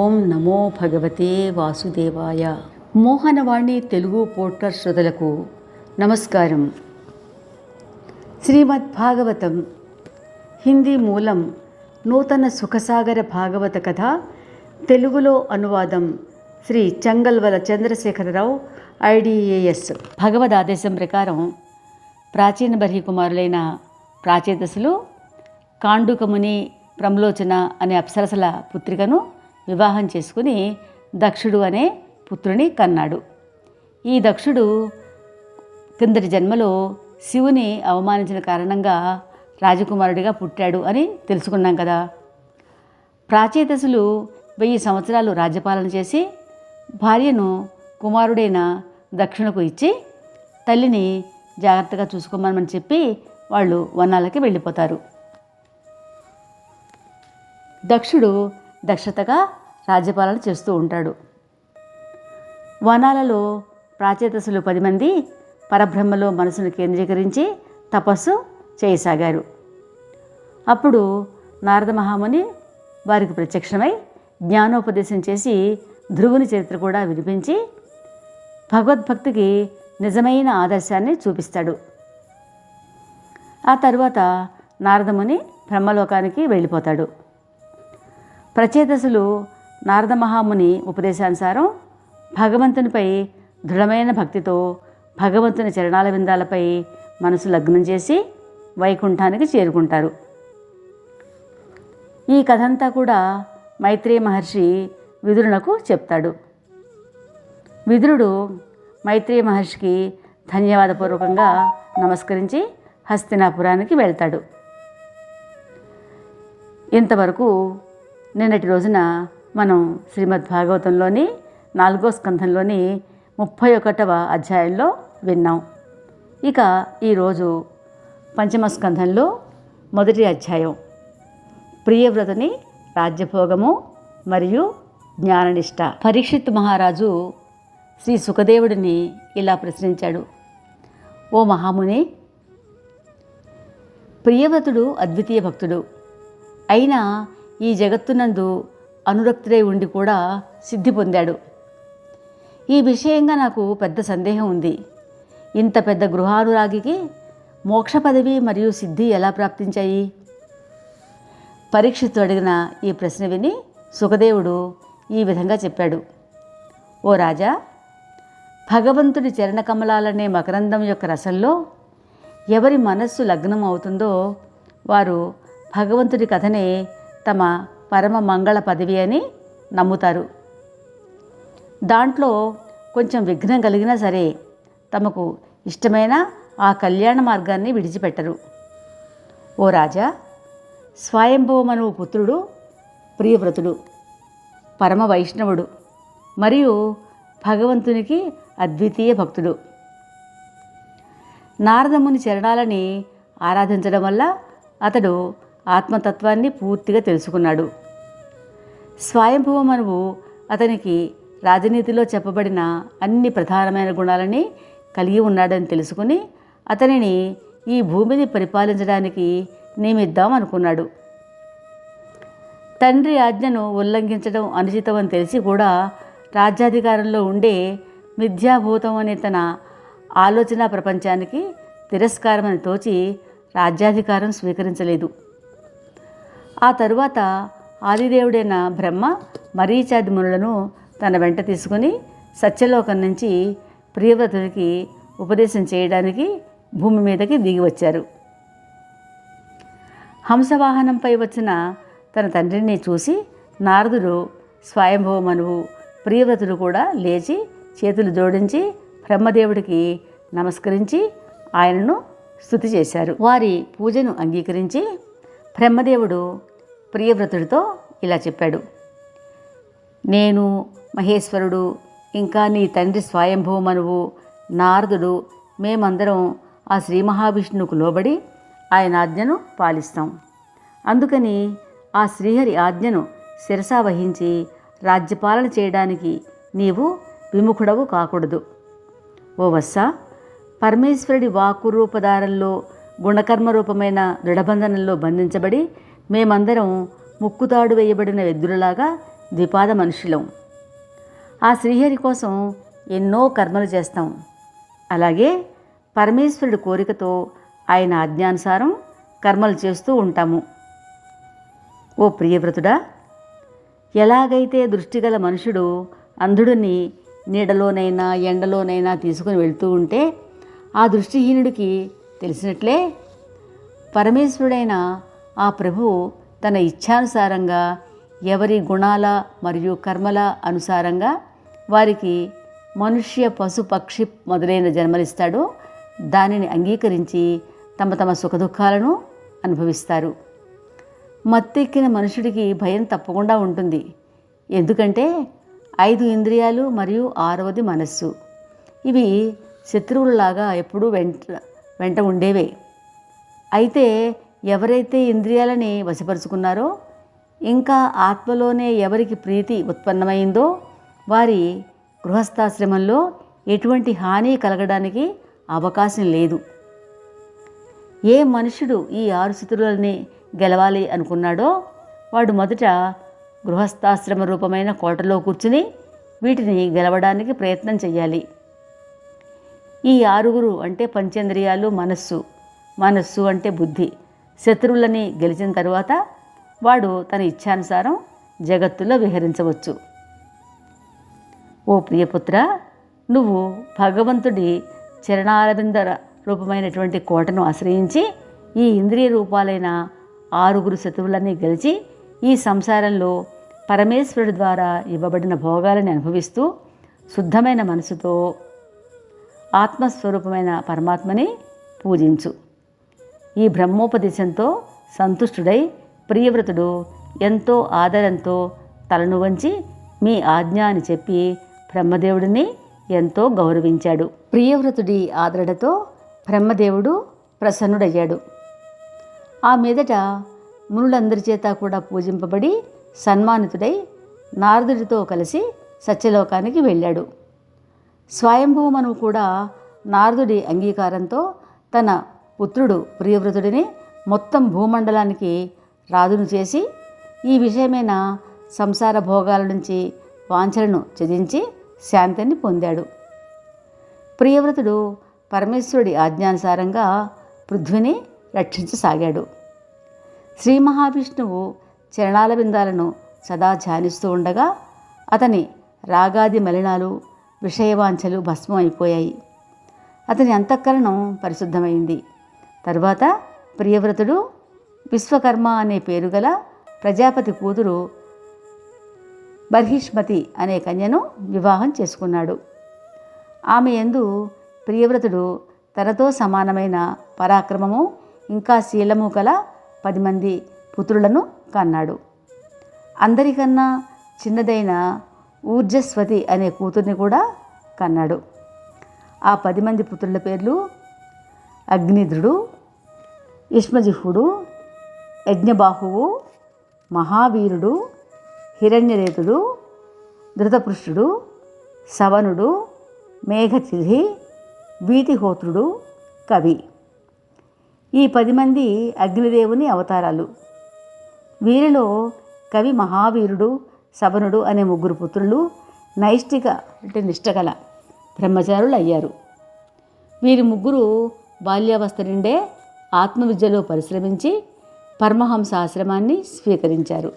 ఓం నమో భగవతే వాసుదేవాయ. మోహనవాణి తెలుగు పోర్టర్ శ్రుతలకు నమస్కారం. శ్రీమద్ భాగవతం హిందీ మూలం నూతన సుఖసాగర భాగవత కథ తెలుగులో అనువాదం శ్రీ చంగల్వల చంద్రశేఖరరావు ఐడిఏఎస్. భగవద్ ఆదేశం ప్రకారం ప్రాచీన బర్హి కుమారులైన ప్రాచేతసులు కాండుకముని ప్రమలోచన అనే అప్సరసల పుత్రికను వివాహం చేసుకుని దక్షుడు అనే పుత్రుని కన్నాడు. ఈ దక్షుడు కిందటి జన్మలో శివుని అవమానించిన కారణంగా రాజకుమారుడిగా పుట్టాడు అని తెలుసుకున్నాం కదా. ప్రాచేతసులు వెయ్యి సంవత్సరాలు రాజ్యపాలన చేసి భార్యను కుమారుడైన దక్షిణకు ఇచ్చి తల్లిని జాగ్రత్తగా చూసుకోమని చెప్పి వాళ్ళు వనాలకి వెళ్ళిపోతారు. దక్షుడు దక్షతగా రాజ్యపాలన చేస్తూ ఉంటాడు. వనాలలో ప్రాచేతసులు పది మంది పరబ్రహ్మలో మనసును కేంద్రీకరించి తపస్సు చేయసాగారు. అప్పుడు నారద మహాముని వారికి ప్రత్యక్షమై జ్ఞానోపదేశం చేసి ధ్రువుని చరిత్ర కూడా వినిపించి భగవద్భక్తికి నిజమైన ఆదర్శాన్ని చూపిస్తాడు. ఆ తరువాత నారదముని బ్రహ్మలోకానికి వెళ్ళిపోతాడు. ప్రచేతసులు నారద మహాముని ఉపదేశానుసారం భగవంతునిపై దృఢమైన భక్తితో భగవంతుని చరణాల విందాలపై మనసు లగ్నం చేసి వైకుంఠానికి చేరుకుంటారు. ఈ కథంతా కూడా మైత్రేయ మహర్షి విదురునకు చెప్తాడు. విదురుడు మైత్రేయ మహర్షికి ధన్యవాదపూర్వకంగా నమస్కరించి హస్తినాపురానికి వెళ్తాడు. ఇంతవరకు నిన్నటి రోజున మనం శ్రీమద్ భాగవతంలోని నాలుగో స్కంధంలోని ముప్పై ఒకటవ అధ్యాయంలో విన్నాం. ఇక ఈరోజు పంచమ స్కంధంలో మొదటి అధ్యాయం. ప్రియవ్రతని రాజ్యభోగము మరియు జ్ఞాననిష్ట. పరీక్షిత్ మహారాజు శ్రీ సుఖదేవుడిని ఇలా ప్రశ్నించాడు. ఓ మహాముని ప్రియవ్రతుడు అద్వితీయ భక్తుడు. అయినా ఈ జగత్తునందు అనురక్తుడై ఉండి కూడా సిద్ధి పొందాడు. ఈ విషయంగా నాకు పెద్ద సందేహం ఉంది. ఇంత పెద్ద గృహానురాగికి మోక్ష పదవి మరియు సిద్ధి ఎలా ప్రాప్తించాయి? పరీక్షిత్తు అడిగిన ఈ ప్రశ్న విని సుఖదేవుడు ఈ విధంగా చెప్పాడు. ఓ రాజా భగవంతుడి చరణకమలాలనే మకరందం యొక్క రసంలో ఎవరి మనస్సు లగ్నం అవుతుందో వారు భగవంతుడి కథనే తమ పరమ మంగళ పదవి అని నమ్ముతారు. దాంట్లో కొంచెం విఘ్నం కలిగినా సరే తమకు ఇష్టమైన ఆ కళ్యాణ మార్గాన్ని విడిచిపెట్టరు. ఓ రాజా స్వయంభవమను పుత్రుడు ప్రియవ్రతుడు పరమ వైష్ణవుడు మరియు భగవంతునికి అద్వితీయ భక్తుడు. నారదముని చరణాలని ఆరాధించడం వల్ల అతడు ఆత్మతత్వాన్ని పూర్తిగా తెలుసుకున్నాడు. స్వయంభవమనువు అతనికి రాజనీతిలో చెప్పబడిన అన్ని ప్రధానమైన గుణాలని కలిగి ఉన్నాడని తెలుసుకుని అతనిని ఈ భూమిని పరిపాలించడానికి నియమిద్దాం అనుకున్నాడు. తండ్రి ఆజ్ఞను ఉల్లంఘించడం అనుచితం అని తెలిసి కూడా రాజ్యాధికారంలో ఉండే మిథ్యాభూతం అనే తన ఆలోచన ప్రపంచానికి తిరస్కారమని తోచి రాజ్యాధికారం స్వీకరించలేదు. ఆ తరువాత ఆదిదేవుడైన బ్రహ్మ మరీచాది మునులను తన వెంట తీసుకుని సత్యలోకం నుంచి ప్రియవ్రతుడికి ఉపదేశం చేయడానికి భూమి మీదకి దిగి వచ్చారు. హంసవాహనంపై వచ్చిన తన తండ్రిని చూసి నారదుడు స్వయంభవమనువు ప్రియవ్రతుడు కూడా లేచి చేతులు జోడించి బ్రహ్మదేవుడికి నమస్కరించి ఆయనను స్థుతి చేశారు. వారి పూజను అంగీకరించి బ్రహ్మదేవుడు ప్రియవ్రతుడితో ఇలా చెప్పాడు. నేను మహేశ్వరుడు ఇంకా నీ తండ్రి స్వయంభూమనువు నారదుడు మేమందరం ఆ శ్రీ మహావిష్ణువుకు లోబడి ఆయన ఆజ్ఞను పాలిస్తాం. అందుకని ఆ శ్రీహరి ఆజ్ఞను శిరసా వహించి రాజ్యపాలన చేయడానికి నీవు విముఖుడవు కాకూడదు. ఓ వత్స పరమేశ్వరుడి వాకు రూపధారంలో గుణకర్మ రూపమైన దృఢబంధనంలో బంధించబడి మేమందరం ముక్కుతాడు వేయబడిన ఎద్దులలాగా ద్విపాద మనుషులం. ఆ శ్రీహరి కోసం ఎన్నో కర్మలు చేస్తాం. అలాగే పరమేశ్వరుడి కోరికతో ఆయన ఆజ్ఞానుసారం కర్మలు చేస్తూ ఉంటాము. ఓ ప్రియవ్రతుడా ఎలాగైతే దృష్టిగల మనుషుడు అంధుడిని నీడలోనైనా ఎండలోనైనా తీసుకుని వెళ్తూ ఉంటే ఆ దృష్టిహీనుడికి తెలిసినట్లే పరమేశ్వరుడైన ఆ ప్రభువు తన ఇచ్ఛానుసారంగా ఎవరి గుణాల మరియు కర్మల అనుసారంగా వారికి మనుష్య పశు పక్షి మొదలైన జన్మలిస్తాడో. దానిని అంగీకరించి తమ తమ సుఖదుఖాలను అనుభవిస్తారు. మత్తెక్కిన మనుషుడికి భయం తప్పకుండా ఉంటుంది. ఎందుకంటే ఐదు ఇంద్రియాలు మరియు ఆరవది మనస్సు. ఇవి శత్రువులలాగా ఎప్పుడూ వెంట వెంట ఉండేవే. అయితే ఎవరైతే ఇంద్రియాలని వశపరుచుకున్నారో ఇంకా ఆత్మలోనే ఎవరికి ప్రీతి ఉత్పన్నమైందో వారి గృహస్థాశ్రమంలో ఎటువంటి హాని కలగడానికి అవకాశం లేదు. ఏ మనుషుడు ఈ ఆరు శత్రువులని గెలవాలి అనుకున్నాడో వాడు మొదట గృహస్థాశ్రమ రూపమైన కోటలో కూర్చుని వీటిని గెలవడానికి ప్రయత్నం చేయాలి ఈ ఆరుగురు అంటే పంచేంద్రియాలు మనస్సు. మనస్సు అంటే బుద్ధి. శత్రువులని గెలిచిన తరువాత వాడు తన ఇచ్ఛానుసారం జగత్తులో విహరించవచ్చు. ఓ ప్రియపుత్ర నువ్వు భగవంతుడి చరణారవింద రూపమైనటువంటి కోటను ఆశ్రయించి ఈ ఇంద్రియ రూపాలైన ఆరుగురు శత్రువులన్నీ గెలిచి ఈ సంసారంలో పరమేశ్వరుడి ద్వారా ఇవ్వబడిన భోగాలను అనుభవిస్తూ శుద్ధమైన మనసుతో ఆత్మస్వరూపమైన పరమాత్మని పూజించు. ఈ బ్రహ్మోపదేశంతో సంతుష్టుడై ప్రియవ్రతుడు ఎంతో ఆదరంతో తలను వంచి మీ ఆజ్ఞ అని చెప్పి బ్రహ్మదేవుడిని ఎంతో గౌరవించాడు. ప్రియవ్రతుడి ఆదరణతో బ్రహ్మదేవుడు ప్రసన్నుడయ్యాడు. ఆ మీదట మునులందరి చేత కూడా పూజింపబడి సన్మానితుడై నారదుడితో కలిసి సత్యలోకానికి వెళ్ళాడు. స్వయంభూమను కూడా నారదుడి అంగీకారంతో తన పుత్రుడు ప్రియవ్రతుడిని మొత్తం భూమండలానికి రాజును చేసి ఈ విషయమైన సంసార భోగాల నుంచి వాంఛలను త్యజించి శాంతిని పొందాడు. ప్రియవ్రతుడు పరమేశ్వరుడి ఆజ్ఞానుసారంగా పృథ్వీని రక్షించసాగాడు. శ్రీ మహావిష్ణువు చరణాల బిందాలను సదా ధ్యానిస్తూ ఉండగా అతని రాగాది మలినాలు విషయవాంఛలు భస్మం అయిపోయాయి అతని అంతఃకరణం పరిశుద్ధమైంది. తరువాత ప్రియవ్రతుడు విశ్వకర్మ అనే పేరు గల ప్రజాపతి కూతురు బర్హిష్మతి అనే కన్యను వివాహం చేసుకున్నాడు. ఆమె ఎందు ప్రియవ్రతుడు తనతో సమానమైన పరాక్రమము ఇంకా శీలము గల పది మంది పుత్రులను కన్నాడు. అందరికన్నా చిన్నదైన ఊర్జస్వతి అనే కూతుర్ని కూడా కన్నాడు. ఆ పది మంది పుత్రుల పేర్లు అగ్నిధుడు ఇష్మజిహుడు యజ్ఞబాహువు మహావీరుడు హిరణ్యరేతుడు ధృతపృష్ఠుడు సవనుడు మేఘతిథి వీతిహోత్రుడు కవి. ఈ పది మంది అగ్నిదేవుని అవతారాలు. వీరిలో కవి మహావీరుడు సవనుడు అనే ముగ్గురు పుత్రులు నైష్టిక అంటే నిష్టగల బ్రహ్మచారులు అయ్యారు వీరి ముగ్గురు బాల్యావస్థ నుండే ఆత్మవిద్యలో పరిశ్రమించి పరమహంస ఆశ్రమాన్ని స్వీకరించారు.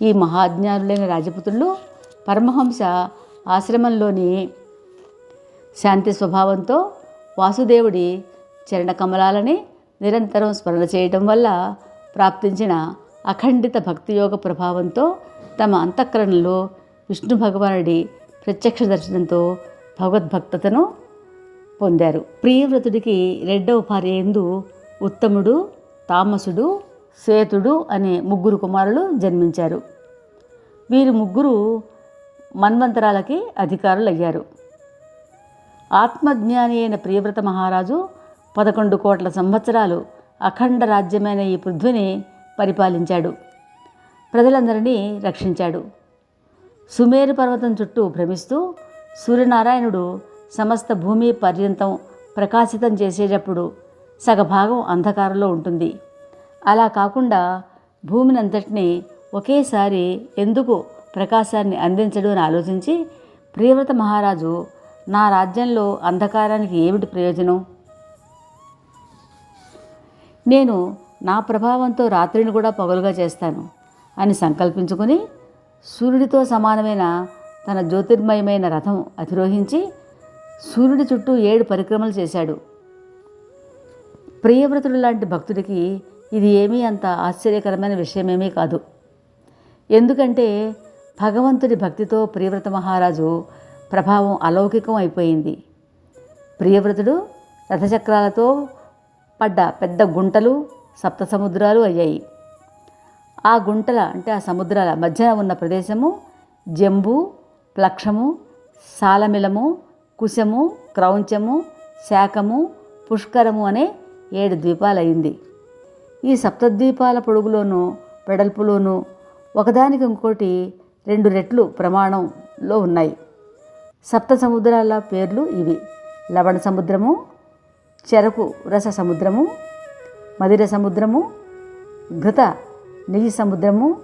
ఈ మహాజ్ఞానులైన రాజపుత్రులు పరమహంస ఆశ్రమంలోని శాంతి స్వభావంతో వాసుదేవుడి చరణకమలాలని నిరంతరం స్మరణ చేయటం వల్ల ప్రాప్తించిన అఖండిత భక్తియోగ ప్రభావంతో తమ అంతఃకరణలో విష్ణు భగవానుడి ప్రత్యక్ష దర్శనంతో భగవద్భక్తతను పొందారు. ప్రియవ్రతుడికి రెండవ భార్య ఎందు ఉత్తముడు తామసుడు సేతుడు అనే ముగ్గురు కుమారులు జన్మించారు. వీరు ముగ్గురు మన్వంతరాలకి అధికారులయ్యారు. ఆత్మజ్ఞాని అయిన ప్రియవ్రత మహారాజు పదకొండు కోట్ల సంవత్సరాలు అఖండ రాజ్యమైన ఈ పృథ్వీని పరిపాలించాడు. ప్రజలందరినీ రక్షించాడు. సుమేరు పర్వతం చుట్టూ భ్రమిస్తూ సూర్యనారాయణుడు సమస్త భూమి పర్యంతం ప్రకాశితం చేసేటప్పుడు సగభాగం అంధకారంలో ఉంటుంది. అలా కాకుండా భూమిని అంతటినీ ఒకేసారి ఎందుకు ప్రకాశాన్ని అందించడు అని ఆలోచించి ప్రియవ్రత మహారాజు నా రాజ్యంలో అంధకారానికి ఏమిటి ప్రయోజనం? నేను నా ప్రభావంతో రాత్రిని కూడా పగలుగా చేస్తాను అని సంకల్పించుకుని సూర్యుడితో సమానమైన తన జ్యోతిర్మయమైన రథం అధిరోహించి సూర్యుడి చుట్టూ ఏడు పరిక్రమలు చేశాడు. ప్రియవ్రతుడు లాంటి భక్తుడికి ఇది ఏమీ అంత ఆశ్చర్యకరమైన విషయమేమీ కాదు. ఎందుకంటే భగవంతుడి భక్తితో ప్రియవ్రత మహారాజు ప్రభావం అలౌకికం అయిపోయింది. ప్రియవ్రతుడు రథచక్రాలతో పడ్డ పెద్ద గుంటలు సప్త సముద్రాలు అయ్యాయి. ఆ గుంటల అంటే ఆ సముద్రాల మధ్యన ఉన్న ప్రదేశము జంబు ప్లక్షము సాలమిలము కుశము క్రౌంచము శాకము పుష్కరము అనే ఏడు ద్వీపాలయ్యింది ఈ సప్తద్వీపాల పొడుగులోనూ వెడల్పులోనూ ఒకదానికి ఇంకోటి రెండు రెట్లు ప్రమాణంలో ఉన్నాయి. సప్త సముద్రాల పేర్లు ఇవి. లవణ సముద్రము చెరకు రస సముద్రము మదిర సముద్రము ఘృత నెయ్యి సముద్రము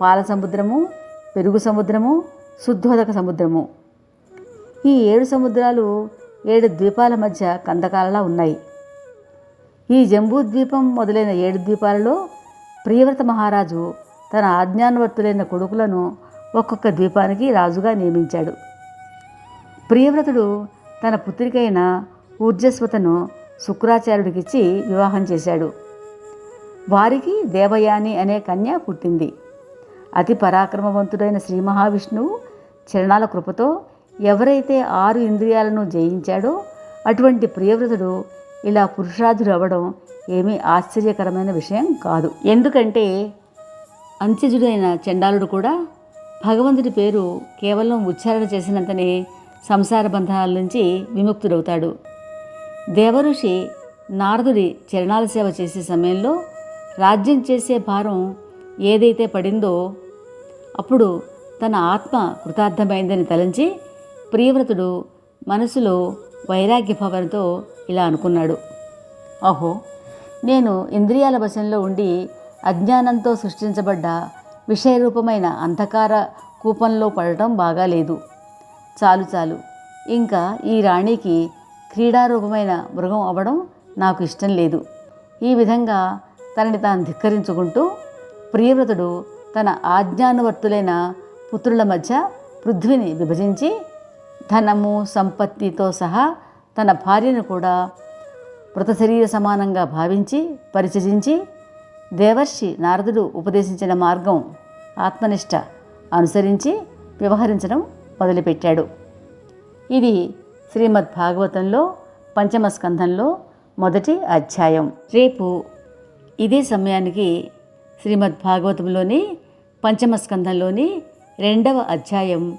పాల సముద్రము పెరుగు సముద్రము శుద్ధోదక సముద్రము. ఈ ఏడు సముద్రాలు ఏడు ద్వీపాల మధ్య కందకాలలా ఉన్నాయి. ఈ జంబూ ద్వీపం మొదలైన ఏడు ద్వీపాలలో ప్రియవ్రత మహారాజు తన ఆజ్ఞానవర్తులైన కొడుకులను ఒక్కొక్క ద్వీపానికి రాజుగా నియమించాడు. ప్రియవ్రతుడు తన పుత్రికైన ఊర్జస్వతను శుక్రాచార్యుడికిచ్చి వివాహం చేశాడు. వారికి దేవయాని అనే కన్య పుట్టింది. అతి పరాక్రమవంతుడైన శ్రీ మహావిష్ణువు చరణాల కృపతో ఎవరైతే ఆరు ఇంద్రియాలను జయించాడో అటువంటి ప్రియవ్రతుడు ఇలా పురుషార్థుడు అవ్వడం ఏమీ ఆశ్చర్యకరమైన విషయం కాదు. ఎందుకంటే అంత్యజుడైన చండాలుడు కూడా భగవంతుడి పేరు కేవలం ఉచ్చారణ చేసినంతనే సంసార బంధనాల నుంచి విముక్తుడవుతాడు. దేవఋషి నారదుడి చరణాల సేవ చేసే సమయంలో రాజ్యం చేసే భారం ఏదైతే పడిందో అప్పుడు తన ఆత్మ కృతార్థమైందని తలంచి ప్రియవ్రతుడు మనసులో వైరాగ్య భావనతో ఇలా అనుకున్నాడు. అహో నేను ఇంద్రియాల వశంలో ఉండి అజ్ఞానంతో సృష్టించబడ్డ విషయరూపమైన అంధకార కూపంలో పడటం బాగాలేదు. చాలు చాలు. ఇంకా ఈ రాణికి క్రీడారూపమైన మృగం అవ్వడం నాకు ఇష్టం లేదు. ఈ విధంగా తనని తాను ధిక్కరించుకుంటూ ప్రియవ్రతుడు తన ఆజ్ఞానువర్తులైన పుత్రుల మధ్య పృథ్వీని విభజించి ధనము సంపత్తితో సహా తన భార్యను కూడా మృత శరీర సమానంగా భావించి పరిచయించి దేవర్షి నారదుడు ఉపదేశించిన మార్గం ఆత్మనిష్ట అనుసరించి వ్యవహరించడం మొదలుపెట్టాడు. ఇది శ్రీమద్ భాగవతంలో పంచమ స్కంధంలో మొదటి అధ్యాయం. రేపు ఇదే సమయానికి శ్రీమద్ భాగవతంలోని పంచమ స్కంధంలోని రెండవ అధ్యాయం